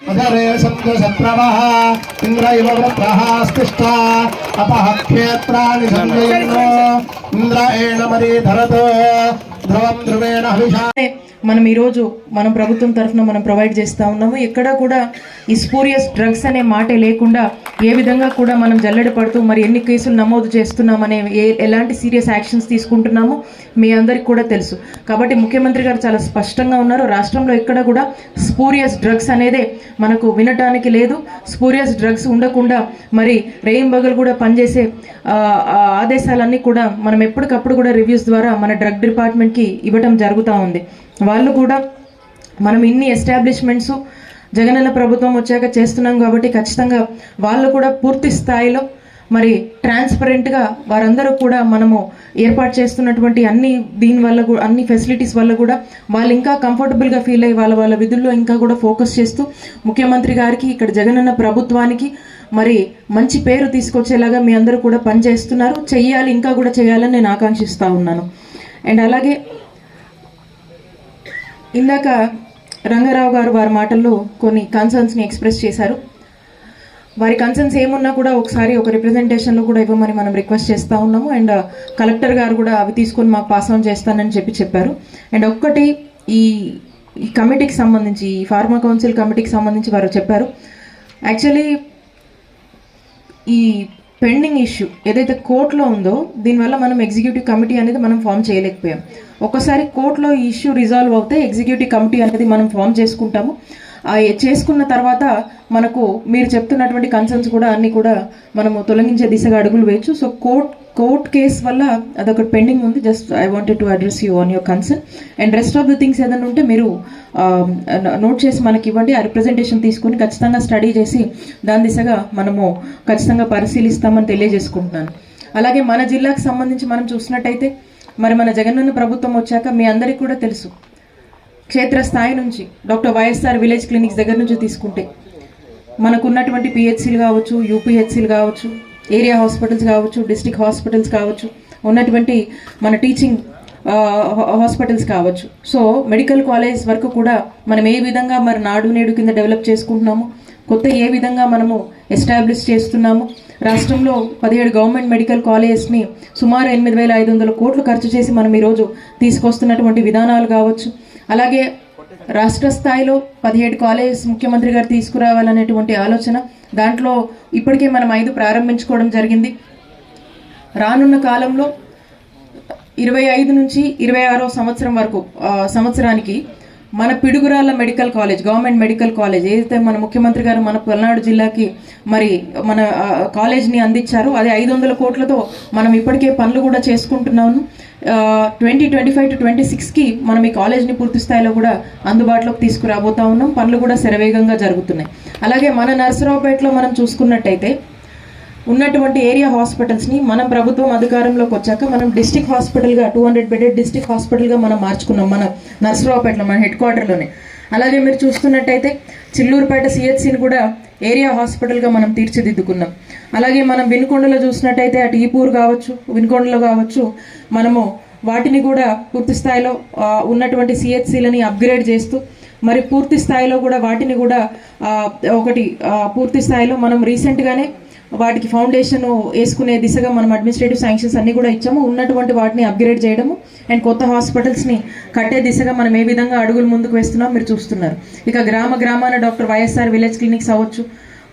అధరే సంజ సత్రవః ఇంద్ర ఇవ వృత్రః స్తిష్ట అపః క్షేత్రాణి సంజయన్నో ఇంద్ర ఏణమరి మనం ఈరోజు మనం ప్రభుత్వం తరఫున మనం ప్రొవైడ్ చేస్తూ ఉన్నాము. ఎక్కడా కూడా ఈ స్పూరియస్ డ్రగ్స్ అనే మాటే లేకుండా ఏ విధంగా కూడా మనం జల్లెడ పడుతూ మరి ఎన్ని కేసులు నమోదు చేస్తున్నామనే ఏ ఎలాంటి సీరియస్ యాక్షన్స్ తీసుకుంటున్నాము మీ అందరికి కూడా తెలుసు. కాబట్టి ముఖ్యమంత్రి గారు చాలా స్పష్టంగా ఉన్నారు. రాష్ట్రంలో ఎక్కడ కూడా స్పూరియస్ డ్రగ్స్ అనేదే మనకు వినటానికి లేదు. స్పూరియస్ డ్రగ్స్ ఉండకుండా మరి రెయిన్ బగల్ కూడా పనిచేసే ఆదేశాలన్నీ కూడా మనం ఎప్పటికప్పుడు కూడా రివ్యూస్ ద్వారా మన డ్రగ్ డిపార్ట్మెంట్కి ఇవ్వటం జరుగుతూ ఉంది. వాళ్ళు కూడా మనం ఇన్ని ఎస్టాబ్లిష్మెంట్స్ జగనన్న ప్రభుత్వం వచ్చాక చేస్తున్నాం కాబట్టి ఖచ్చితంగా వాళ్ళు కూడా పూర్తి స్థాయిలో మరి ట్రాన్స్పరెంట్గా వారందరూ కూడా మనము ఏర్పాటు చేస్తున్నటువంటి అన్ని దీని వల్ల కూడా అన్ని ఫెసిలిటీస్ వల్ల కూడా వాళ్ళు ఇంకా కంఫర్టబుల్గా ఫీల్ అయ్యి వాళ్ళ వాళ్ళ విధుల్లో ఇంకా కూడా ఫోకస్ చేస్తూ ముఖ్యమంత్రి గారికి ఇక్కడ జగనన్న ప్రభుత్వానికి మరి మంచి పేరు తీసుకొచ్చేలాగా మీ అందరూ కూడా పనిచేస్తున్నారు. చెయ్యాలి ఇంకా కూడా చేయాలని నేను ఆకాంక్షిస్తూ ఉన్నాను. అండ్ అలాగే ఇందాక రంగారావు గారు వారి మాటల్లో కొన్ని కన్సర్న్స్ని ఎక్స్ప్రెస్ చేశారు. వారి కన్సర్న్స్ ఏమున్నా కూడా ఒకసారి ఒక రిప్రజెంటేషన్లో కూడా ఇవ్వమని మనం రిక్వెస్ట్ చేస్తూ ఉన్నాము. అండ్ uh, కలెక్టర్ గారు కూడా అవి తీసుకొని మాకు పాస్ ఆన్ చేస్తానని చెప్పి చెప్పారు. అండ్ ఒక్కటి ఈ ఈ కమిటీకి సంబంధించి ఈ ఫార్మా కౌన్సిల్ కమిటీకి సంబంధించి వారు చెప్పారు. యాక్చువల్లీ ఈ పెండింగ్ ఇష్యూ ఏదైతే కోర్టులో ఉందో దీనివల్ల మనం ఎగ్జిక్యూటివ్ కమిటీ అనేది మనం ఫామ్ చేయలేకపోయాం. ఒకసారి కోర్టులో ఈ ఇష్యూ రిజాల్వ్ అవుతే ఎగ్జిక్యూటివ్ కమిటీ అనేది మనం ఫామ్ చేసుకుంటాము. చేసుకున్న తర్వాత మనకు మీరు చెప్తున్నటువంటి కన్సర్న్స్ కూడా అన్నీ కూడా మనము తొలగించే దిశగా అడుగులు వేయచ్చు. సో కోర్ట్ కోర్ట్ కేసు వల్ల అదొకటి పెండింగ్ ఉంది. Just I wanted to address you on your concern and rest of the things ఏదైనా ఉంటే మీరు నోట్ చేసి మనకి ఇవ్వండి. ఆ రిప్రజెంటేషన్ తీసుకొని ఖచ్చితంగా స్టడీ చేసి దాని దిశగా మనము ఖచ్చితంగా పరిశీలిస్తామని తెలియజేసుకుంటున్నాను. అలాగే మన జిల్లాకు సంబంధించి మనం చూసినట్టయితే మరి మన జగనన్న ప్రభుత్వం వచ్చాక మీ అందరికీ కూడా తెలుసు. క్షేత్రస్థాయి నుంచి డాక్టర్ వైఎస్ఆర్ విలేజ్ క్లినిక్స్ దగ్గర నుంచి తీసుకుంటే మనకున్నటువంటి పిహెచ్సిలు కావచ్చు యూపీహెచ్సిలు కావచ్చు ఏరియా హాస్పిటల్స్ కావచ్చు డిస్టిక్ హాస్పిటల్స్ కావచ్చు ఉన్నటువంటి మన టీచింగ్ హాస్పిటల్స్ కావచ్చు. సో మెడికల్ కాలేజ్ వరకు కూడా మనం ఏ విధంగా మరి నాడు నేడు కింద డెవలప్ చేసుకుంటున్నాము కొత్త ఏ విధంగా మనము ఎస్టాబ్లిష్ చేస్తున్నాము రాష్ట్రంలో పదిహేడు గవర్నమెంట్ మెడికల్ కాలేజెస్ని సుమారు ఎనిమిది వేల ఐదు వందల కోట్లు ఖర్చు చేసి మనం ఈరోజు తీసుకొస్తున్నటువంటి విధానాలు కావచ్చు అలాగే రాష్ట్ర స్థాయిలో పదిహేడు కాలేజెస్ ముఖ్యమంత్రి గారు తీసుకురావాలనేటువంటి ఆలోచన దాంట్లో ఇప్పటికే మనం ఐదు ప్రారంభించుకోవడం జరిగింది. రానున్న కాలంలో ఇరవై ఐదు నుంచి ఇరవై ఆరో సంవత్సరం వరకు సంవత్సరానికి మన Piduguralla medical college government medical college ఏదైతే మన ముఖ్యమంత్రి గారు మన పల్నాడు జిల్లాకి మరి మన కాలేజ్ని అందించారు అది ఐదు వందల కోట్లతో మనం ఇప్పటికే పనులు కూడా చేసుకుంటున్నాము. Twenty twenty five to twenty సిక్స్కి మనం ఈ కాలేజ్ని పూర్తి స్థాయిలో కూడా అందుబాటులోకి తీసుకురాబోతా ఉన్నాం. పనులు కూడా శరవేగంగా జరుగుతున్నాయి. అలాగే మన నర్సరావుపేటలో మనం చూసుకున్నట్టయితే ఉన్నటువంటి ఏరియా హాస్పిటల్స్ని మనం ప్రభుత్వం అధికారంలోకి వచ్చాక మనం డిస్టిక్ హాస్పిటల్గా టూ హండ్రెడ్ బెడెడ్ డిస్టిక్ హాస్పిటల్గా మనం మార్చుకున్నాం మన నర్సరావుపేటలో మన హెడ్ క్వార్టర్లోనే. అలాగే మీరు చూస్తున్నట్టయితే చిల్లూరుపేట సిహెచ్సిని కూడా ఏరియా హాస్పిటల్గా మనం తీర్చిదిద్దుకున్నాం. అలాగే మనం వినుకొండలో చూసినట్టయితే అటు ఈపూర్ కావచ్చు వినుకొండలో కావచ్చు మనము వాటిని కూడా పూర్తి స్థాయిలో ఉన్నటువంటి సిహెచ్సిలని అప్గ్రేడ్ చేస్తూ మరి పూర్తి స్థాయిలో కూడా వాటిని కూడా ఒకటి పూర్తి స్థాయిలో మనం రీసెంట్గానే వాటికి ఫౌండేషన్ వేసుకునే దిశగా మనం అడ్మినిస్ట్రేటివ్ శాంక్షన్స్ అన్ని కూడా ఇచ్చాము. ఉన్నటువంటి వాటిని అప్గ్రేడ్ చేయడము అండ్ కొత్త హాస్పిటల్స్ని కట్టే దిశగా మనం ఏ విధంగా అడుగులు ముందుకు వేస్తున్నాం మీరు చూస్తున్నారు. ఇక గ్రామ గ్రామాన డాక్టర్ వైఎస్ఆర్ విలేజ్ క్లినిక్స్ అవ్వచ్చు.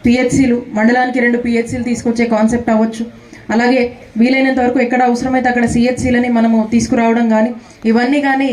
పిహెచ్సీలు మండలానికి రెండు పిహెచ్సిలు తీసుకొచ్చే కాన్సెప్ట్ అవ్వచ్చు. అలాగే వీలైనంత వరకు ఎక్కడ అవసరమైతే అక్కడ సిహెచ్సీలని మనము తీసుకురావడం కానీ ఇవన్నీ కానీ